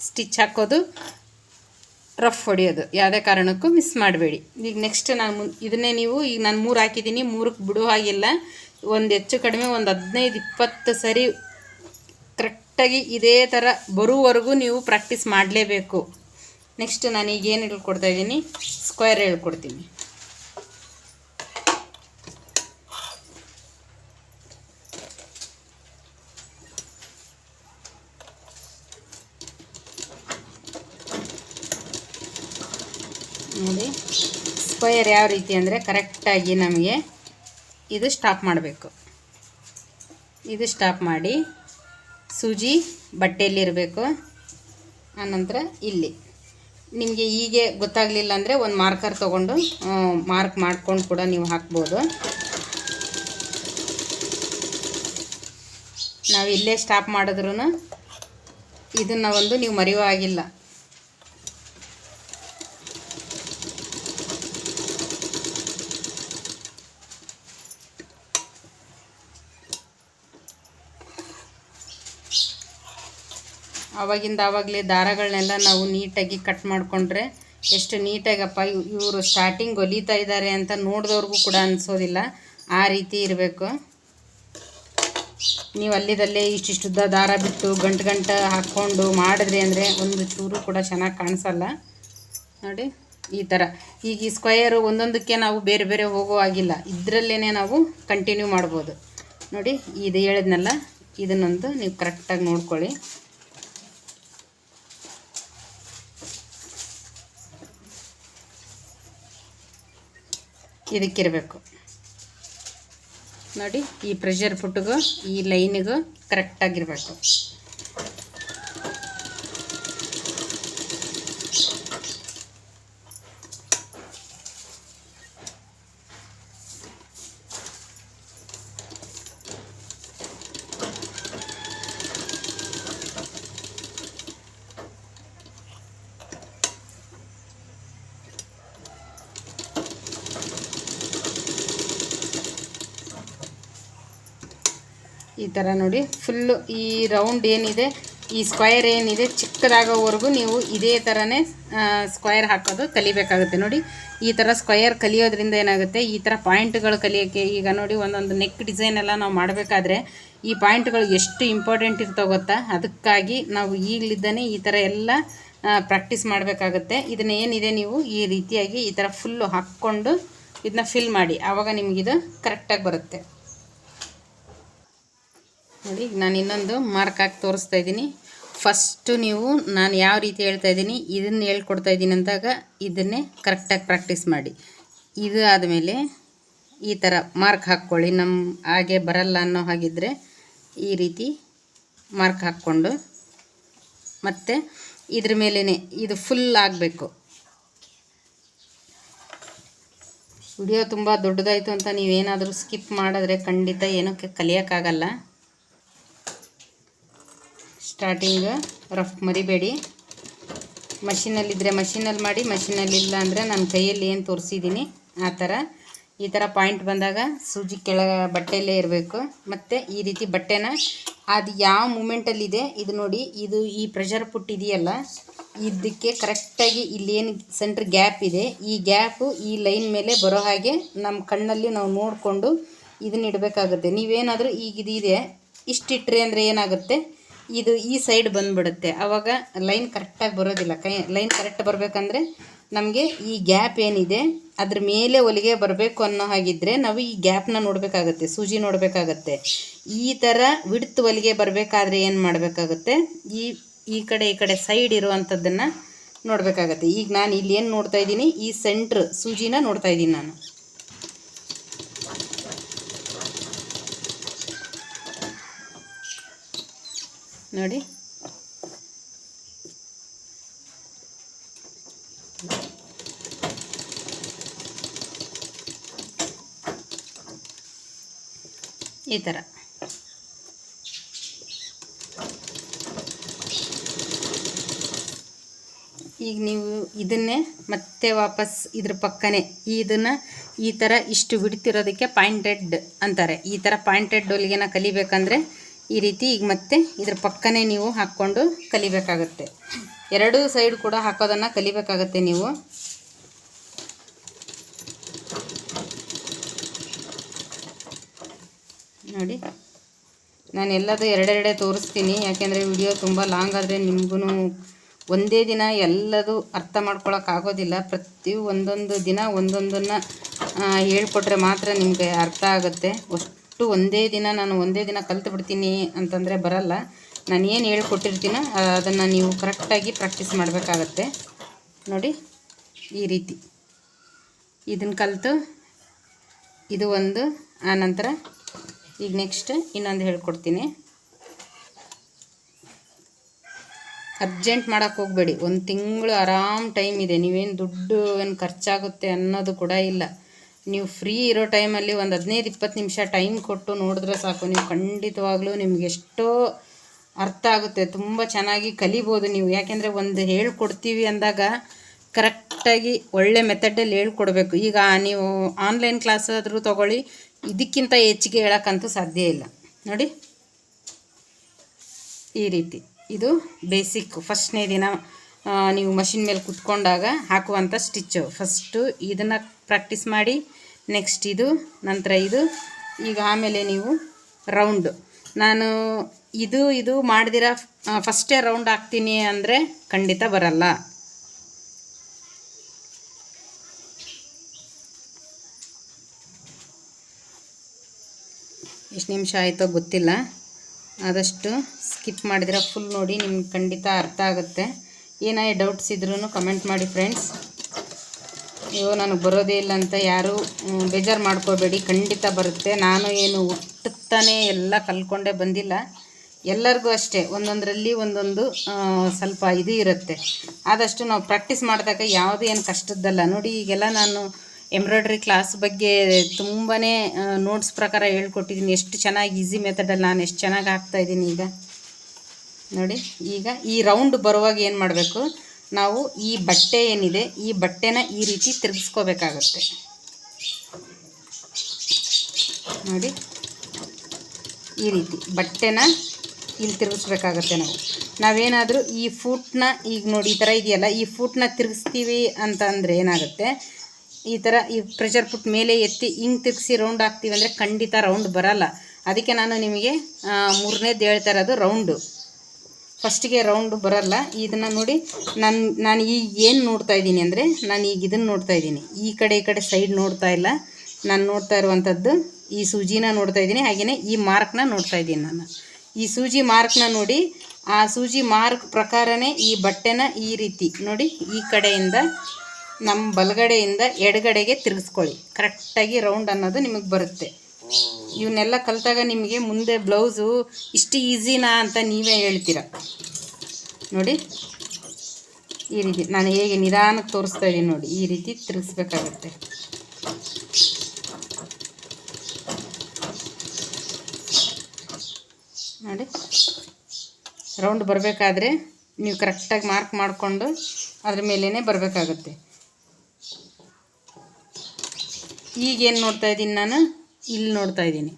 ಸ್ಟಿಚ್ ಹಾಕೋದು. ರಫ್ ಹೊಡೆಯೋದು. ಯಾವುದೇ ಕಾರಣಕ್ಕೂ ಮಿಸ್ ಮಾಡಬೇಡಿ. ಈಗ ನೆಕ್ಸ್ಟ್ ನಾನು ಮುನ್ ಇದನ್ನೇ ನೀವು, ಈಗ ನಾನು ಮೂರು ಹಾಕಿದ್ದೀನಿ, ಮೂರಕ್ಕೆ ಬಿಡೋ ಹಾಗಿಲ್ಲ. ಒಂದು ಹೆಚ್ಚು ಕಡಿಮೆ, ಒಂದು ಹದಿನೈದು, ಇಪ್ಪತ್ತು ಸರಿ ಕರೆಕ್ಟಾಗಿ ಇದೇ ಥರ ಬರುವವರೆಗೂ ನೀವು ಪ್ರಾಕ್ಟೀಸ್ ಮಾಡಲೇಬೇಕು. ನೆಕ್ಸ್ಟ್ ನಾನು ಈಗ ಏನು ಹೇಳ್ಕೊಡ್ತಾ ಇದ್ದೀನಿ? ಸ್ಕ್ವೇರ್ ಹೇಳ್ಕೊಡ್ತೀನಿ ನೋಡಿ ಸ್ಕ್ವಯರ್ ಯಾವ ರೀತಿ ಅಂದರೆ ಕರೆಕ್ಟಾಗಿ ನಮಗೆ ಇದು ಸ್ಟಾಪ್ ಮಾಡಬೇಕು. ಇದು ಸ್ಟಾಪ್ ಮಾಡಿ ಸೂಜಿ ಬಟ್ಟೆಯಲ್ಲಿರಬೇಕು ಆನಂತರ ಇಲ್ಲಿ. ನಿಮಗೆ ಹೀಗೆ ಗೊತ್ತಾಗಲಿಲ್ಲ ಅಂದರೆ ಒಂದು ಮಾರ್ಕರ್ ತೊಗೊಂಡು ಮಾರ್ಕ್ ಮಾಡ್ಕೊಂಡು ಕೂಡ ನೀವು ಹಾಕ್ಬೋದು. ನಾವು ಇಲ್ಲೇ ಸ್ಟಾಪ್ ಮಾಡಿದ್ರೂ ಇದನ್ನು ಒಂದು ನೀವು ಮರೆಯೋ ಆವಾಗಿಂದ ಆವಾಗಲೇ ದಾರಗಳನ್ನೆಲ್ಲ ನಾವು ನೀಟಾಗಿ ಕಟ್ ಮಾಡಿಕೊಂಡ್ರೆ ಎಷ್ಟು ನೀಟಾಗಪ್ಪ ಇವರು ಸ್ಟಾರ್ಟಿಂಗ್ ಹೊಲಿತಾ ಇದ್ದಾರೆ ಅಂತ ನೋಡಿದವ್ರಿಗೂ ಕೂಡ ಅನಿಸೋದಿಲ್ಲ. ಆ ರೀತಿ ಇರಬೇಕು. ನೀವು ಅಲ್ಲಿದಲ್ಲೇ ಇಷ್ಟಿಷ್ಟುದ್ದ ದಾರ ಬಿಟ್ಟು ಗಂಟು ಗಂಟು ಹಾಕ್ಕೊಂಡು ಮಾಡಿದ್ರಿ ಅಂದರೆ ಒಂದು ಚೂರು ಕೂಡ ಚೆನ್ನಾಗಿ ಕಾಣಿಸಲ್ಲ. ನೋಡಿ, ಈ ಥರ ಈಗ ಈ ಸ್ಕ್ವಯರು ಒಂದೊಂದಕ್ಕೆ ನಾವು ಬೇರೆ ಬೇರೆ ಹೋಗೋ ಆಗಿಲ್ಲ ಇದರಲ್ಲೇ ನಾವು ಕಂಟಿನ್ಯೂ ಮಾಡ್ಬೋದು. ನೋಡಿ, ಇದು ಹೇಳಿದ್ನಲ್ಲ, ಇದನ್ನೊಂದು ನೀವು ಕರೆಕ್ಟಾಗಿ ನೋಡ್ಕೊಳ್ಳಿ. ಇದಕ್ಕಿರಬೇಕು. ನೋಡಿ ಈ ಪ್ರೆಷರ್ ಪುಟ್ಟಿಗೂ ಈ ಲೈನಿಗೂ ಕರೆಕ್ಟಾಗಿರಬೇಕು ಈ ಥರ ನೋಡಿ. ಫುಲ್ಲು ಈ ರೌಂಡ್ ಏನಿದೆ, ಈ ಸ್ಕ್ವಯರ್ ಏನಿದೆ, ಚಿಕ್ಕದಾಗೋವರೆಗೂ ನೀವು ಇದೇ ಥರನೇ ಸ್ಕ್ವಯರ್ ಹಾಕೋದು ಕಲಿಬೇಕಾಗುತ್ತೆ. ನೋಡಿ, ಈ ಥರ ಸ್ಕ್ವಯರ್ ಕಲಿಯೋದ್ರಿಂದ ಏನಾಗುತ್ತೆ, ಈ ಥರ ಪಾಯಿಂಟ್ಗಳು ಕಲಿಯೋಕ್ಕೆ ಈಗ ನೋಡಿ ಒಂದೊಂದು ನೆಕ್ ಡಿಸೈನ್ ಎಲ್ಲ ನಾವು ಮಾಡಬೇಕಾದ್ರೆ ಈ ಪಾಯಿಂಟ್ಗಳು ಎಷ್ಟು ಇಂಪಾರ್ಟೆಂಟ್ ಇರ್ತಾವೆ ಗೊತ್ತಾ? ಅದಕ್ಕಾಗಿ ನಾವು ಈಗಲಿದ್ದಾನೆ ಈ ಥರ ಎಲ್ಲ ಪ್ರಾಕ್ಟೀಸ್ ಮಾಡಬೇಕಾಗುತ್ತೆ. ಇದನ್ನ ಏನಿದೆ ನೀವು ಈ ರೀತಿಯಾಗಿ ಈ ಥರ ಫುಲ್ಲು ಹಾಕ್ಕೊಂಡು ಇದನ್ನ ಫಿಲ್ ಮಾಡಿ. ಆವಾಗ ನಿಮಗಿದು ಕರೆಕ್ಟಾಗಿ ಬರುತ್ತೆ. ನೋಡಿ, ನಾನು ಇನ್ನೊಂದು ಮಾರ್ಕ್ ಹಾಕಿ ತೋರಿಸ್ತಾ ಇದ್ದೀನಿ. ಫಸ್ಟು ನೀವು ನಾನು ಯಾವ ರೀತಿ ಹೇಳ್ತಾ ಇದ್ದೀನಿ, ಇದನ್ನು ಹೇಳ್ಕೊಡ್ತಾ ಇದ್ದೀನಿ ಅಂದಾಗ ಇದನ್ನೇ ಕರೆಕ್ಟಾಗಿ ಪ್ರಾಕ್ಟೀಸ್ ಮಾಡಿ. ಇದು ಆದಮೇಲೆ ಈ ಥರ ಮಾರ್ಕ್ ಹಾಕ್ಕೊಳ್ಳಿ. ನಮ್ಮ ಹಾಗೆ ಬರಲ್ಲ ಅನ್ನೋ ಹಾಗಿದ್ದರೆ ಈ ರೀತಿ ಮಾರ್ಕ್ ಹಾಕ್ಕೊಂಡು ಮತ್ತು ಇದ್ರ ಮೇಲೇ ಇದು ಫುಲ್ ಆಗಬೇಕು. ವಿಡಿಯೋ ತುಂಬ ದೊಡ್ಡದಾಯಿತು ಅಂತ ನೀವೇನಾದರೂ ಸ್ಕಿಪ್ ಮಾಡಿದ್ರೆ ಖಂಡಿತ ಏನಕ್ಕೆ ಕಲಿಯೋಕ್ಕಾಗಲ್ಲ. ಸ್ಟಾರ್ಟಿಂಗ್ ರಫ್ ಮರಿಬೇಡಿ. ಮಷಿನಲ್ಲಿದ್ದರೆ ಮಷಿನಲ್ಲಿ ಮಾಡಿ ಮಷಿನಲ್ಲಿ ಇಲ್ಲ ಅಂದರೆ ನನ್ನ ಕೈಯಲ್ಲಿ ಏನು ತೋರಿಸಿದ್ದೀನಿ ಆ ಥರ ಈ ಥರ ಪಾಯಿಂಟ್ ಬಂದಾಗ ಸೂಜಿ ಕೆಳ ಬಟ್ಟೆಯಲ್ಲೇ ಇರಬೇಕು. ಮತ್ತು ಈ ರೀತಿ ಬಟ್ಟೆನ ಅದು ಯಾವ ಮೂಮೆಂಟಲ್ಲಿದೆ ಇದು ನೋಡಿ, ಇದು ಈ ಪ್ರೆಷರ್ ಪುಟ್ ಇದೆಯಲ್ಲ ಇದಕ್ಕೆ ಕರೆಕ್ಟಾಗಿ ಇಲ್ಲೇನು ಸೆಂಟ್ರ್ ಗ್ಯಾಪ್ ಇದೆ, ಈ ಗ್ಯಾಪು ಈ ಲೈನ್ ಮೇಲೆ ಬರೋ ಹಾಗೆ ನಮ್ಮ ಕಣ್ಣಲ್ಲಿ ನಾವು ನೋಡಿಕೊಂಡು ಇದನ್ನ ಇಡಬೇಕಾಗುತ್ತೆ. ನೀವೇನಾದರೂ ಈಗ ಇದಿದೆ ಇಷ್ಟಿಟ್ರಿ ಅಂದರೆ ಏನಾಗುತ್ತೆ? ಇದು ಈ ಸೈಡ್ ಬಂದುಬಿಡುತ್ತೆ. ಆವಾಗ ಲೈನ್ ಕರೆಕ್ಟಾಗಿ ಬರೋದಿಲ್ಲ. ಕೈ ಲೈನ್ ಕರೆಕ್ಟ್ ಬರಬೇಕಂದ್ರೆ ನಮಗೆ ಈ ಗ್ಯಾಪ್ ಏನಿದೆ, ಅದ್ರ ಮೇಲೆ ಹೊಲಿಗೆ ಬರಬೇಕು ಅನ್ನೋ ಹಾಗಿದ್ರೆ ನಾವು ಈ ಗ್ಯಾಪ್ನ ನೋಡಬೇಕಾಗತ್ತೆ, ಸೂಜಿ ನೋಡಬೇಕಾಗತ್ತೆ. ಈ ಥರ ವಿಡ್ತ್ ಹೊಲಿಗೆ ಬರಬೇಕಾದ್ರೆ ಏನು ಮಾಡಬೇಕಾಗುತ್ತೆ, ಈ ಈ ಕಡೆ ಈ ಕಡೆ ಸೈಡ್ ಇರುವಂಥದ್ದನ್ನು ನೋಡಬೇಕಾಗತ್ತೆ. ಈಗ ನಾನು ಇಲ್ಲಿ ಏನು ನೋಡ್ತಾ ಇದ್ದೀನಿ? ಈ ಸೆಂಟ್ರ್ ಸೂಜಿನ ನೋಡ್ತಾ ಇದ್ದೀನಿ ನಾನು. ನೋಡಿ. ಈ ಥರ ಈಗ ನೀವು ಇದನ್ನೇ ಮತ್ತೆ ವಾಪಸ್ ಇದ್ರ ಪಕ್ಕನೇ ಇದನ್ನು ಈ ಥರ ಇಷ್ಟು ಬಿಡ್ತಿರೋದಕ್ಕೆ ಪಾಯಿಂಟೆಡ್ ಅಂತಾರೆ. ಈ ಥರ ಪಾಯಿಂಟೆಡ್ ಹೊಲಿಗೆನ ಕಲಿಬೇಕಂದ್ರೆ ಈ ರೀತಿ ಈಗ ಮತ್ತೆ ಇದ್ರ ಪಕ್ಕನೇ ನೀವು ಹಾಕ್ಕೊಂಡು ಕಲಿಬೇಕಾಗುತ್ತೆ. ಎರಡೂ ಸೈಡ್ ಕೂಡ ಹಾಕೋದನ್ನು ಕಲಿಬೇಕಾಗತ್ತೆ ನೀವು. ನೋಡಿ, ನಾನು ಎಲ್ಲದೂ ಎರಡೆರಡೆ ತೋರಿಸ್ತೀನಿ, ಯಾಕೆಂದರೆ ವಿಡಿಯೋ ತುಂಬ ಲಾಂಗ್ ಆದರೆ ನಿಮಗೂ ಒಂದೇ ದಿನ ಎಲ್ಲದೂ ಅರ್ಥ ಮಾಡ್ಕೊಳ್ಳೋಕ್ಕಾಗೋದಿಲ್ಲ ಪ್ರತಿ ಒಂದೊಂದು ದಿನ ಒಂದೊಂದನ್ನು ಹೇಳ್ಕೊಟ್ರೆ ಮಾತ್ರ ನಿಮಗೆ ಅರ್ಥ ಆಗುತ್ತೆ. ಒಂದೇ ದಿನ ನಾನು ಒಂದೇ ದಿನ ಕಲ್ತು ಬಿಡ್ತೀನಿ ಅಂತಂದರೆ ಬರಲ್ಲ. ನಾನು ಏನು ಹೇಳ್ಕೊಟ್ಟಿರ್ತೀನೋ, ಅದನ್ನು ನೀವು ಕರೆಕ್ಟಾಗಿ ಪ್ರಾಕ್ಟೀಸ್ ಮಾಡಬೇಕಾಗತ್ತೆ. ನೋಡಿ, ಈ ರೀತಿ. ಇದನ್ನು ಕಲಿತು, ಇದು ಒಂದು ಆನಂತರ ಈಗ ನೆಕ್ಸ್ಟ್ ಇನ್ನೊಂದು ಹೇಳ್ಕೊಡ್ತೀನಿ. ಅರ್ಜೆಂಟ್ ಮಾಡೋಕ್ಕೆ ಹೋಗಬೇಡಿ. ಒಂದು ತಿಂಗಳು ಆರಾಮ್ ಟೈಮ್ ಇದೆ. ನೀವೇನು ದುಡ್ಡು ಏನು ಖರ್ಚಾಗುತ್ತೆ ಅನ್ನೋದು ಕೂಡ ಇಲ್ಲ. ನೀವು ಫ್ರೀ ಇರೋ ಟೈಮಲ್ಲಿ ಒಂದು ಹದಿನೈದು, ಇಪ್ಪತ್ತು ನಿಮಿಷ ಟೈಮ್ ಕೊಟ್ಟು ನೋಡಿದ್ರೆ ಸಾಕು. ನೀವು ಖಂಡಿತವಾಗ್ಲೂ ನಿಮ್ಗೆ ಎಷ್ಟೋ ಅರ್ಥ ಆಗುತ್ತೆ. ತುಂಬ ಚೆನ್ನಾಗಿ ಕಲಿಬೋದು ನೀವು. ಯಾಕೆಂದರೆ ಒಂದು ಹೇಳ್ಕೊಡ್ತೀವಿ ಅಂದಾಗ ಕರೆಕ್ಟಾಗಿ ಒಳ್ಳೆ ಮೆಥಡಲ್ಲಿ ಹೇಳ್ಕೊಡ್ಬೇಕು. ಈಗ ನೀವು ಆನ್ಲೈನ್ ಕ್ಲಾಸ್ ಆದರೂ ತೊಗೊಳ್ಳಿ, ಇದಕ್ಕಿಂತ ಹೆಚ್ಚಿಗೆ ಹೇಳೋಕ್ಕಂತೂ ಸಾಧ್ಯ ಇಲ್ಲ. ನೋಡಿ. ಈ ರೀತಿ. ಇದು ಬೇಸಿಕ್ ಫಸ್ಟ್ನೇ ದಿನ ನೀವು ಮಷಿನ್ ಮೇಲೆ ಕುತ್ಕೊಂಡಾಗ ಹಾಕುವಂಥ ಸ್ಟಿಚ್ಚು. ಫಸ್ಟು ಇದನ್ನು ಪ್ರಾಕ್ಟೀಸ್ ಮಾಡಿ ನೆಕ್ಸ್ಟ್ ಇದು, ನಂತರ ಇದು. ಈಗ ಆಮೇಲೆ ನೀವು ರೌಂಡ್ ನಾನು ಇದು ಇದು ಮಾಡಿದಿರ ಫಸ್ಟೇ ರೌಂಡ್ ಹಾಕ್ತೀನಿ ಅಂದರೆ ಖಂಡಿತ ಬರಲ್ಲ. ಎಷ್ಟು ನಿಮಿಷ ಆಯಿತೋ ಗೊತ್ತಿಲ್ಲ. ಆದಷ್ಟು ಸ್ಕಿಪ್ ಮಾಡಿದ್ರೆ ಫುಲ್ ನೋಡಿ, ನಿಮ್ಗೆ ಖಂಡಿತ ಅರ್ಥ ಆಗುತ್ತೆ. ಏನೇ ಡೌಟ್ಸ್ ಇದ್ರೂ ಕಮೆಂಟ್ ಮಾಡಿ ಫ್ರೆಂಡ್ಸ್ ಅಯ್ಯೋ ನನಗೆ ಬರೋದೇ ಇಲ್ಲ ಅಂತ ಯಾರೂ ಬೇಜಾರು ಮಾಡ್ಕೋಬೇಡಿ, ಖಂಡಿತ ಬರುತ್ತೆ. ನಾನು ಏನು ಹುಟ್ಟುತ್ತಾನೆ ಎಲ್ಲ ಕಲ್ಕೊಂಡೇ ಬಂದಿಲ್ಲ. ಎಲ್ಲರಿಗೂ ಅಷ್ಟೇ, ಒಂದೊಂದರಲ್ಲಿ ಒಂದೊಂದು ಸ್ವಲ್ಪ ಇದು ಇರುತ್ತೆ. ಆದಷ್ಟು ನಾವು ಪ್ರಾಕ್ಟೀಸ್ ಮಾಡಿದಾಗ ಯಾವುದೂ ಏನು ಕಷ್ಟದ್ದಲ್ಲ. ನೋಡಿ, ಈಗೆಲ್ಲ ನಾನು ಎಂಬ್ರಾಯ್ಡ್ರಿ ಕ್ಲಾಸ್ ಬಗ್ಗೆ ತುಂಬಾ ನೋಟ್ಸ್ ಪ್ರಕಾರ ಹೇಳ್ಕೊಟ್ಟಿದ್ದೀನಿ. ಎಷ್ಟು ಚೆನ್ನಾಗಿ ಈಸಿ ಮೆಥಡಲ್ಲಿ ನಾನು ಎಷ್ಟು ಚೆನ್ನಾಗಿ ಹಾಕ್ತಾಯಿದ್ದೀನಿ ಈಗ. ನೋಡಿ, ಈಗ ಈ ರೌಂಡ್ ಬರುವಾಗ ಏನು ಮಾಡಬೇಕು? ನಾವು ಈ ಬಟ್ಟೆ ಏನಿದೆ, ಈ ಬಟ್ಟೆನ ಈ ರೀತಿ ತಿರುಗಿಸ್ಕೋಬೇಕಾಗತ್ತೆ. ನೋಡಿ, ಈ ರೀತಿ ಬಟ್ಟೆನ ಇಲ್ಲಿ ತಿರುಗಿಸ್ಬೇಕಾಗತ್ತೆ ನಾವು. ನಾವೇನಾದರೂ ಈ ಫೂಟ್ನ ಈಗ ನೋಡಿ, ಈ ಥರ ಇದೆಯಲ್ಲ, ಈ ಫೂಟ್ನ ತಿರುಗಿಸ್ತೀವಿ ಅಂತ ಅಂದರೆ ಏನಾಗುತ್ತೆ? ಈ ಥರ ಈ ಪ್ರೆಷರ್ ಫುಟ್ ಮೇಲೆ ಎತ್ತಿ ಹಿಂಗೆ ತಿರುಗಿಸಿ ರೌಂಡ್ ಹಾಕ್ತೀವಿ ಅಂದರೆ ಖಂಡಿತ ರೌಂಡ್ ಬರಲ್ಲ. ಅದಕ್ಕೆ ನಾನು ನಿಮಗೆ ಮೂರನೇದು ಹೇಳ್ತಾ ಇರೋದು ರೌಂಡು ಫಸ್ಟಿಗೆ ರೌಂಡ್ ಬರಲ್ಲ. ಇದನ್ನು ನೋಡಿ ನಾನು ನಾನು ಈಗ ಏನು ನೋಡ್ತಾ ಇದ್ದೀನಿ ಅಂದರೆ ನಾನು ಈಗ ಇದನ್ನು ನೋಡ್ತಾ ಇದ್ದೀನಿ. ಈ ಕಡೆ ಈ ಕಡೆ ಸೈಡ್ ನೋಡ್ತಾ ಇಲ್ಲ. ನಾನು ನೋಡ್ತಾ ಇರುವಂಥದ್ದು ಈ ಸೂಜಿನ ನೋಡ್ತಾ ಇದ್ದೀನಿ ಹಾಗೆಯೇ ಈ ಮಾರ್ಕ್ನ ನೋಡ್ತಾ ಇದ್ದೀನಿ ನಾನು. ಈ ಸೂಜಿ ಮಾರ್ಕ್ನ ನೋಡಿ, ಆ ಸೂಜಿ ಮಾರ್ಕ್ ಪ್ರಕಾರನೇ ಈ ಬಟ್ಟೆನ ಈ ರೀತಿ ನೋಡಿ, ಈ ಕಡೆಯಿಂದ ನಮ್ಮ ಬಲಗಡೆಯಿಂದ ಎಡಗಡೆಗೆ ತಿರುಗಿಸ್ಕೊಳ್ಳಿ. ಕರೆಕ್ಟಾಗಿ ರೌಂಡ್ ಅನ್ನೋದು ನಿಮಗೆ ಬರುತ್ತೆ. ಇವನ್ನೆಲ್ಲ ಕಲಿತಾಗ ನಿಮಗೆ ಮುಂದೆ ಬ್ಲೌಸು ಇಷ್ಟು ಈಸಿನಾ ಅಂತ ನೀವೇ ಹೇಳ್ತೀರ. ನೋಡಿ, ಈ ರೀತಿ ನಾನು ಹೇಗೆ ನಿಧಾನಕ್ಕೆ ತೋರಿಸ್ತಾ ಇದ್ದೀನಿ ನೋಡಿ, ಈ ರೀತಿ ತಿರುಗಿಸ್ಬೇಕಾಗತ್ತೆ. ನೋಡಿ, ರೌಂಡ್ ಬರಬೇಕಾದ್ರೆ ನೀವು ಕರೆಕ್ಟಾಗಿ ಮಾರ್ಕ್ ಮಾಡಿಕೊಂಡು ಅದ್ರ ಮೇಲೇ ಬರಬೇಕಾಗತ್ತೆ. ಈಗೇನು ನೋಡ್ತಾ ಇದ್ದೀನಿ ನಾನು? ಇಲ್ಲಿ ನೋಡ್ತಾ ಇದ್ದೀನಿ.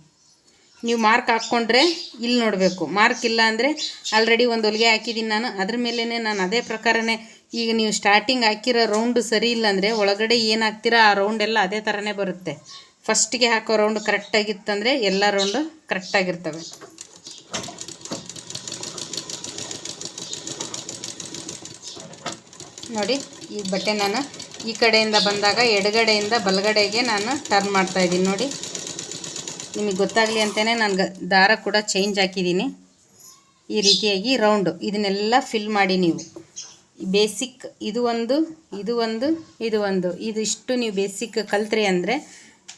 ನೀವು ಮಾರ್ಕ್ ಹಾಕ್ಕೊಂಡ್ರೆ ಇಲ್ಲಿ ನೋಡಬೇಕು. ಮಾರ್ಕ್ ಇಲ್ಲ ಅಂದರೆ ಆಲ್ರೆಡಿ ಒಂದು ಹೊಲಿಗೆ ಹಾಕಿದ್ದೀನಿ ನಾನು. ಅದ್ರ ಮೇಲೇ ನಾನು ಅದೇ ಪ್ರಕಾರನೇ ಈಗ ನೀವು ಸ್ಟಾರ್ಟಿಂಗ್ ಹಾಕಿರೋ ರೌಂಡು ಸರಿ ಇಲ್ಲ ಅಂದರೆ ಒಳಗಡೆ ಏನು ಆ ರೌಂಡ್ ಎಲ್ಲ ಅದೇ ಥರನೇ ಬರುತ್ತೆ. ಫಸ್ಟಿಗೆ ಹಾಕೋ ರೌಂಡ್ ಕರೆಕ್ಟಾಗಿತ್ತಂದರೆ ಎಲ್ಲ ರೌಂಡು ಕರೆಕ್ಟಾಗಿರ್ತವೆ ನೋಡಿ, ಈ ಬಟ್ಟೆ ನಾನು ಈ ಕಡೆಯಿಂದ ಬಂದಾಗ ಎಡಗಡೆಯಿಂದ ಬಲಗಡೆಗೆ ನಾನು ಟರ್ನ್ ಮಾಡ್ತಾಯಿದ್ದೀನಿ ನೋಡಿ. ನಿಮಗೆ ಗೊತ್ತಾಗಲಿ ಅಂತಲೇ ನಾನು ದಾರ ಕೂಡ ಚೇಂಜ್ ಹಾಕಿದ್ದೀನಿ. ಈ ರೀತಿಯಾಗಿ ರೌಂಡು ಇದನ್ನೆಲ್ಲ ಫಿಲ್ ಮಾಡಿ ನೀವು. ಬೇಸಿಕ್ ಇದು ಒಂದು ಇದು ಒಂದು ಇದು ಒಂದು. ಇದು ಇಷ್ಟು ನೀವು ಬೇಸಿಕ್ ಕಲ್ತ್ರಿ ಅಂದರೆ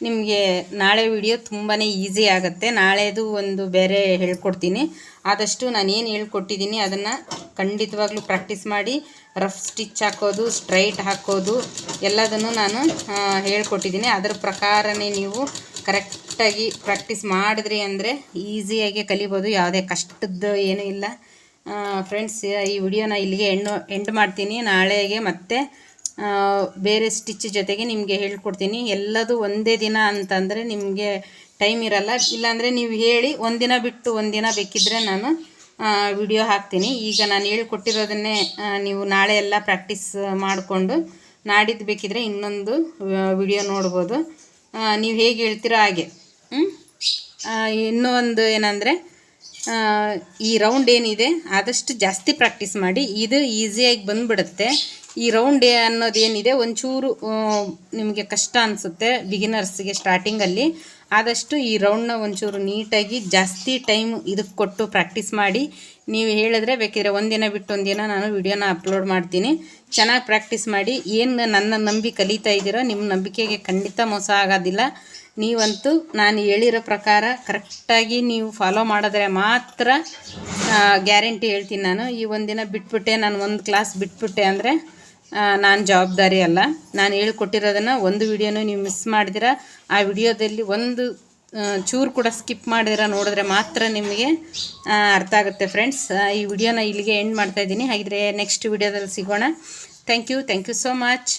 ನಿಮಗೆ ನಾಳೆ ವಿಡಿಯೋ ತುಂಬಾ ಈಸಿ ಆಗುತ್ತೆ. ನಾಳೆದು ಒಂದು ಬೇರೆ ಹೇಳ್ಕೊಡ್ತೀನಿ. ಆದಷ್ಟು ನಾನು ಏನು ಹೇಳ್ಕೊಟ್ಟಿದ್ದೀನಿ ಅದನ್ನು ಖಂಡಿತವಾಗ್ಲೂ ಪ್ರಾಕ್ಟೀಸ್ ಮಾಡಿ ರಫ್ ಸ್ಟಿಚ್ ಹಾಕೋದು ಸ್ಟ್ರೈಟ್ ಹಾಕೋದು, ಎಲ್ಲದನ್ನು ನಾನು ಹೇಳ್ಕೊಟ್ಟಿದ್ದೀನಿ. ಅದರ ಪ್ರಕಾರನೇ ನೀವು ಕರೆಕ್ಟಾಗಿ ಪ್ರಾಕ್ಟೀಸ್ ಮಾಡಿದ್ರಿ ಅಂದರೆ ಈಸಿಯಾಗಿ ಕಲಿಬೋದು. ಯಾವುದೇ ಕಷ್ಟದ್ದು ಏನೂ ಇಲ್ಲ. ಫ್ರೆಂಡ್ಸ್ ಈ ವಿಡಿಯೋನ ಇಲ್ಲಿಗೆ ಎಂಡು ಎಂಡ್ ಮಾಡ್ತೀನಿ. ನಾಳೆಗೆ ಮತ್ತೆ ಬೇರೆ ಸ್ಟಿಚ್ ಜೊತೆಗೆ ನಿಮಗೆ ಹೇಳ್ಕೊಡ್ತೀನಿ. ಎಲ್ಲದು ಒಂದೇ ದಿನ ಅಂತಂದರೆ ನಿಮಗೆ ಟೈಮ್ ಇರಲ್ಲ. ಇಲ್ಲಾಂದರೆ ನೀವು ಹೇಳಿ ಒಂದಿನ ಬಿಟ್ಟು ಒಂದಿನ ಬೇಕಿದ್ದರೆ ನಾನು ವಿಡಿಯೋ ಹಾಕ್ತೀನಿ. ಈಗ ನಾನು ಹೇಳ್ಕೊಟ್ಟಿರೋದನ್ನೇ ನೀವು ನಾಳೆ ಎಲ್ಲ ಪ್ರಾಕ್ಟೀಸ್ ಮಾಡಿಕೊಂಡು ನಾಡಿದ್ದು ಬೇಕಿದ್ರೆ ಇನ್ನೊಂದು ವಿಡಿಯೋ ನೋಡ್ಬೋದು. ನೀವು ಹೇಗೆ ಹೇಳ್ತೀರೋ ಹಾಗೆ. ಇನ್ನೂ ಒಂದು ಏನಂದರೆ ಈ ರೌಂಡ್ ಏನಿದೆ, ಆದಷ್ಟು ಜಾಸ್ತಿ ಪ್ರಾಕ್ಟೀಸ್ ಮಾಡಿ, ಇದು ಈಸಿಯಾಗಿ ಬಂದುಬಿಡುತ್ತೆ. ಈ ರೌಂಡ್ ಅನ್ನೋದೇನಿದೆ ಒಂಚೂರು ನಿಮಗೆ ಕಷ್ಟ ಅನಿಸುತ್ತೆ ಬಿಗಿನರ್ಸ್ಗೆ ಸ್ಟಾರ್ಟಿಂಗಲ್ಲಿ ಆದಷ್ಟು ಈ ರೌಂಡ್ನ ಒಂಚೂರು ನೀಟಾಗಿ, ಜಾಸ್ತಿ ಟೈಮ್ ಇದಕ್ಕೆ ಕೊಟ್ಟು ಪ್ರಾಕ್ಟೀಸ್ ಮಾಡಿ. ನೀವು ಹೇಳಿದ್ರೆ ಬೇಕಿದ್ರೆ ಒಂದಿನ ಬಿಟ್ಟು ಒಂದಿನ ನಾನು ವಿಡಿಯೋನ ಅಪ್ಲೋಡ್ ಮಾಡ್ತೀನಿ. ಚೆನ್ನಾಗಿ ಪ್ರಾಕ್ಟೀಸ್ ಮಾಡಿ. ಏನು ನನ್ನ ನಂಬಿ ಕಲಿತಾ ಇದ್ದೀರೋ ನಿಮ್ಮ ನಂಬಿಕೆಗೆ ಖಂಡಿತ ಮೋಸ ಆಗೋದಿಲ್ಲ. ನೀವಂತೂ ನಾನು ಹೇಳಿರೋ ಪ್ರಕಾರ ಕರೆಕ್ಟಾಗಿ ನೀವು ಫಾಲೋ ಮಾಡಿದ್ರೆ ಮಾತ್ರ ಗ್ಯಾರಂಟಿ ಹೇಳ್ತೀನಿ ನಾನು. ಈ ಒಂದಿನ ಬಿಟ್ಬಿಟ್ಟೆ, ನಾನು ಒಂದು ಕ್ಲಾಸ್ ಬಿಟ್ಬಿಟ್ಟೆ ಅಂದರೆ ನಾನು ಜವಾಬ್ದಾರಿ ಅಲ್ಲ. ನಾನು ಹೇಳ್ಕೊಟ್ಟಿರೋದನ್ನು ಒಂದು ವಿಡಿಯೋನು ನೀವು ಮಿಸ್ ಮಾಡಿದಿರ. ಆ ವಿಡಿಯೋದಲ್ಲಿ ಒಂದು ಚೂರು ಕೂಡ ಸ್ಕಿಪ್ ಮಾಡಿದಿರ ನೋಡಿದ್ರೆ ಮಾತ್ರ ನಿಮಗೆ ಅರ್ಥ ಆಗುತ್ತೆ ಫ್ರೆಂಡ್ಸ್ ಈ ವಿಡಿಯೋನ ಇಲ್ಲಿಗೆ ಎಂಡ್ ಮಾಡ್ತಾಯಿದ್ದೀನಿ ಹಾಗಿದ್ರೆ ನೆಕ್ಸ್ಟ್ ವಿಡಿಯೋದಲ್ಲಿ ಸಿಗೋಣ. Thank you thank you so much